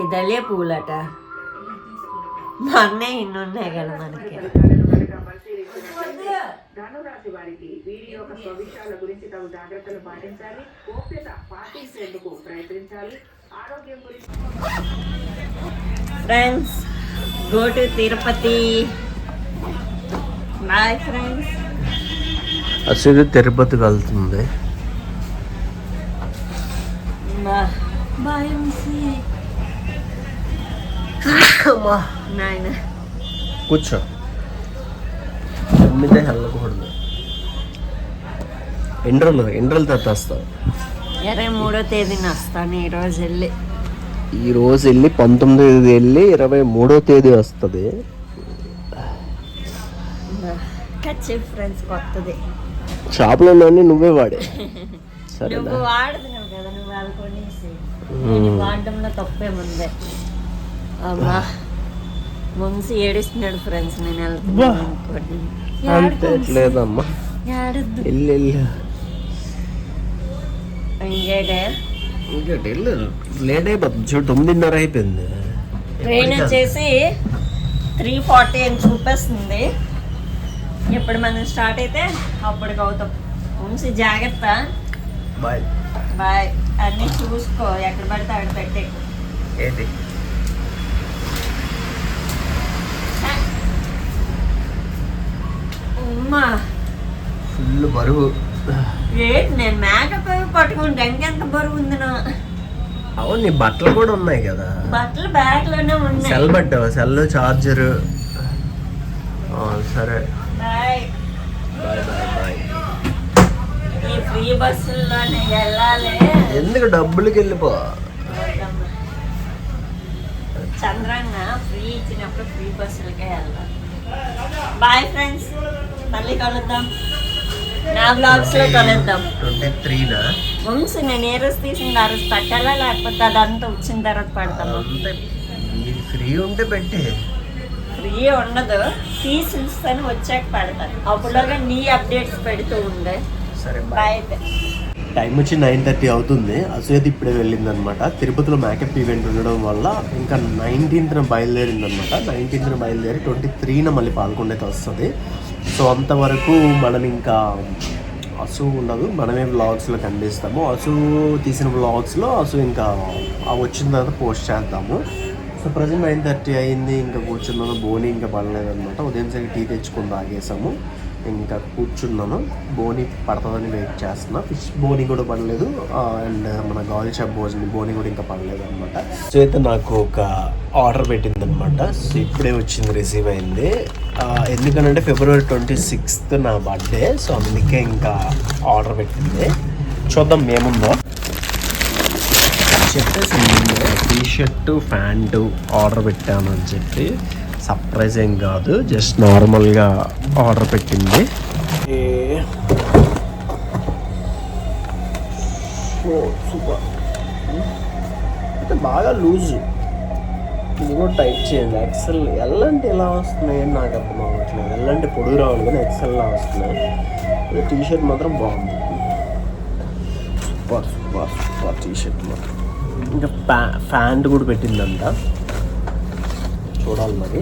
ఇదలే పూలట. మా అన్నయ్య ఇన్ని ఉన్నాయి కదా మనకి? ధనురాశి వారికి వీరి యొక్క స్వవిషయాల గురించి తగు జాగ్రత్తలు పాటించాలి. గోప్యత పాటించేందుకు ప్రయత్నించాలి. ఆరోగ్యం గురించి friends go to Tirupati bye friends అసలు తిరుపతి వెళ్తుంది. బాయ్ నాయన. కూర్చో. తొమ్మిదే వెళ్ళకూడదు ఎండ్రలు ఎండ్రలు తట్టేస్తావు ఇరవై మూడో తేదీన వస్తాను ఈరోజు వెళ్ళి. ఈ రోజు వెళ్ళి పంతొమ్మిది వెళ్ళి ఇరవై మూడో తేదీ వస్తుంది. ఫ్రెండ్స్ కొత్తది. షాప్లో నువ్వే వాడే. సరే వాడుతున్నావు కదా నువ్వు వాడడంలో తప్పేముంది. వంశీ ఏడుస్తున్నాడు ఫ్రెండ్స్ నేను వెళ్తున్నాను అనుకోండి. అంతే లేదమ్మా. ఏడద్దు. వెళ్ళి వెళ్ళి ఇంకేటే? ఇంకోటి వెళ్ళు లేట్ అయిపోతుంది. చూడు తొమ్మిదిన్నర అయిపోయింది. ట్రైన్ వచ్చేసి త్రీ ఫార్టీ అని చూపిస్తుంది. ఇప్పుడు మనం స్టార్ట్ అయితే అప్పటికి అవుతాం. వంశీ జాగ్రత్త. బాయ్. బాయ్. అన్నీ చూసుకో. ఎక్కడ పడితే అక్కడ పెట్టే. బరువు. ఏంటి నేను మేకప్ పట్టుకుంటే ఇంకెంత బరువు ఉంది నా? అవును నీ బట్టలు కూడా ఉన్నాయి కదా. బట్టలు బ్యాగ్లోనే ఉన్నాయి. సెల్ పట్టావా? Cell charger. సరే. బాయ్. Bye bye bye. ఈ ఫ్రీ బస్సుల్లోనే వెళ్ళాలి. ఎందుకు డబ్బులకి వెళ్ళిపో? చంద్రంగా ఫ్రీ ఇచ్చినప్పుడు ఫ్రీ బస్సులకే వెళ్ళాలి. బాయ్ ఫ్రెండ్స్ మళ్ళీ కలుద్దాం. నా బ్లాగ్స్లో కలుద్దాం. ట్వంటీ త్రీనా వంశీ నేను ఏ రోజు తీసింది ఆ రోజు పెట్టాలా లేకపోతే అదంతా వచ్చిన తర్వాత పెడతాము? అంతే ఫ్రీ ఉంటే పెట్టి. ఫ్రీ ఉండదు. తీసి ఉంచుతాను వచ్చాక పెడతాను. అప్పుడుగా నీ అప్డేట్స్ పెడుతూ ఉండే. సరే బాయ్ అయితే. టైం వచ్చి నైన్ థర్టీ అవుతుంది. అశ్వేత్ ఇప్పుడే వెళ్ళింది అనమాట తిరుపతిలో మేకప్ ఈవెంట్ ఉండడం వల్ల ఇంకా నైన్టీన్త్న బయలుదేరింది అనమాట నైన్టీన్త్న బయలుదేరి ట్వంటీ త్రీన మళ్ళీ పాల్గొనేది వస్తుంది. సో అంతవరకు మనం ఇంకా అసు ఉండదు. మనమే వ్లాగ్స్లో కనిపిస్తాము. అసు తీసిన వ్లాగ్స్లో అసు ఇంకా ఆ వచ్చిన తర్వాత పోస్ట్ చేద్దాము. సో ప్రజెంట్ నైన్ థర్టీ అయింది. ఇంకా కూర్చున్నాను. బోని ఇంకా పడలేదు అనమాట ఉదయం సరికి టీ తెచ్చుకుని తాగేసాము ఇంకా కూర్చున్నాను. బోని పడుతుందని వెయిట్ చేస్తున్నా. ఫిష్ బోని కూడా పడలేదు. అండ్ మన గాలి షాప్ భోజనం బోని కూడా ఇంకా పడలేదు అనమాట సో అయితే నాకు ఒక ఆర్డర్ పెట్టింది అనమాట సో ఇప్పుడే వచ్చింది రిసీవ్ అయింది. ఎందుకంటే ఎందుకనంటే ఫిబ్రవరి ట్వంటీ సిక్స్త్ నా బర్త్డే సో అందుకే ఇంకా ఆర్డర్ పెట్టింది. చూద్దాం ఏముందో. చెప్పేసి టీ షర్టు ప్యాంటు ఆర్డర్ పెట్టాను అని చెప్పి. సర్ప్రైజ్ ఏం కాదు జస్ట్ నార్మల్గా ఆర్డర్ పెట్టింది. సూపర్. అంటే బాగా లూజ్. ఇది కూడా టైప్ చేయండి. ఎక్సెల్ ఎల్ అంటే ఎలా వస్తున్నాయి అని నాకు అర్థం అవ్వట్లేదు. ఎల్ అంటే పొడుగు రావాలి కానీ ఎక్సెల్ లా వస్తున్నాయి. టీ షర్ట్ మాత్రం బాగుంది. Super super super T shirt మాత్రం. ఇంకా ప్యా ప్యాంట్ కూడా పెట్టిందంట. చూడాలి మరి.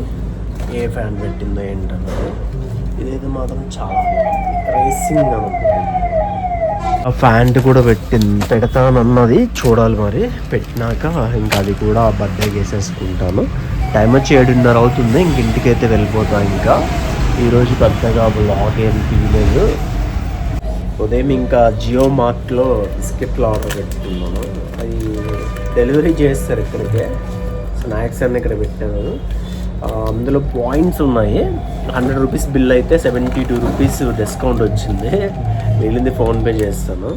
ఏ ఫ్యాన్ పెట్టిందో ఏంటన్నది. ఇదైతే మాత్రం చాలా రేసింగ్ ఆ ఫ్యాంట్ కూడా పెట్టింది పెడతానన్నది చూడాలి మరి. పెట్టినాక ఇంకా అది కూడా బర్త్డేకి వేసేసుకుంటాను. టైం వచ్చి ఏడున్నర అవుతుంది ఇంక ఇంటికైతే వెళ్ళిపోతాను ఇంకా. ఈరోజు పెద్దగా బ్లాగ్ ఏం తీయలేదు. ఉదయం ఇంకా జియో మార్ట్లో బిస్కెట్లు ఆర్డర్ పెట్టుకున్నాను. అది డెలివరీ చేస్తారు ఇక్కడికే. స్నాక్స్ అన్నీ ఇక్కడ పెట్టాను అందులో పాయింట్స్ ఉన్నాయి. హండ్రెడ్ రూపీస్ బిల్ అయితే సెవెంటీ టూ రూపీస్ డిస్కౌంట్ వచ్చింది. మిగిలింది ఫోన్పే చేస్తాను.